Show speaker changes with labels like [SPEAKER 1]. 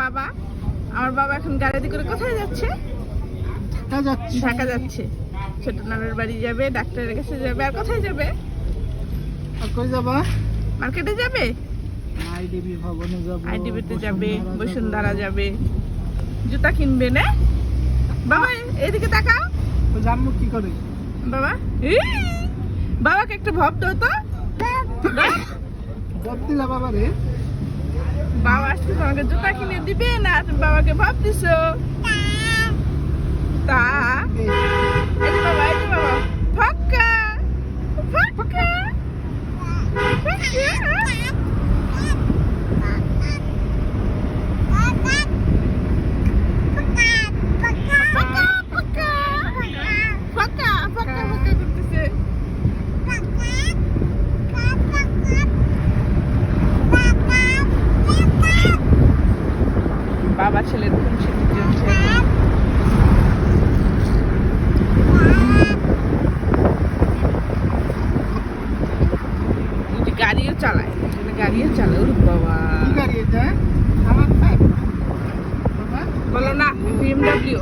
[SPEAKER 1] বাবা। আমার বাবা এখন গাড়িতে করে কোথায় যাচ্ছে?
[SPEAKER 2] ঢাকা যাচ্ছি।
[SPEAKER 1] ঢাকা যাচ্ছে। ছোট নানার বাড়ি যাবে ডাক্তারের কাছে যাবে। আর কোথায় যাবে?
[SPEAKER 2] আর কই যাবা?
[SPEAKER 1] মার্কেটে যাবে?
[SPEAKER 2] আইডিবি ভবনে যাব
[SPEAKER 1] আইডিবিতে যাবে
[SPEAKER 2] বসুন্ধরা
[SPEAKER 1] বসুন্ধরা যাবে। জুতা কিনবে না? বাবা এদিকে তাকাও।
[SPEAKER 2] জাম্মু কি করে?
[SPEAKER 1] বাবা! বাবাকে একটা ভাব দাও তো।
[SPEAKER 2] দিলা বাবা রে
[SPEAKER 1] তোমাকে জুতা কিনে দিবে না তুমি বাবাকে ভাব মানে গাড়িও চালায় মানে গাড়িও চালায় ওর বাবা।
[SPEAKER 2] গাড়ি যায় বলো না বিএমডাব্লিউ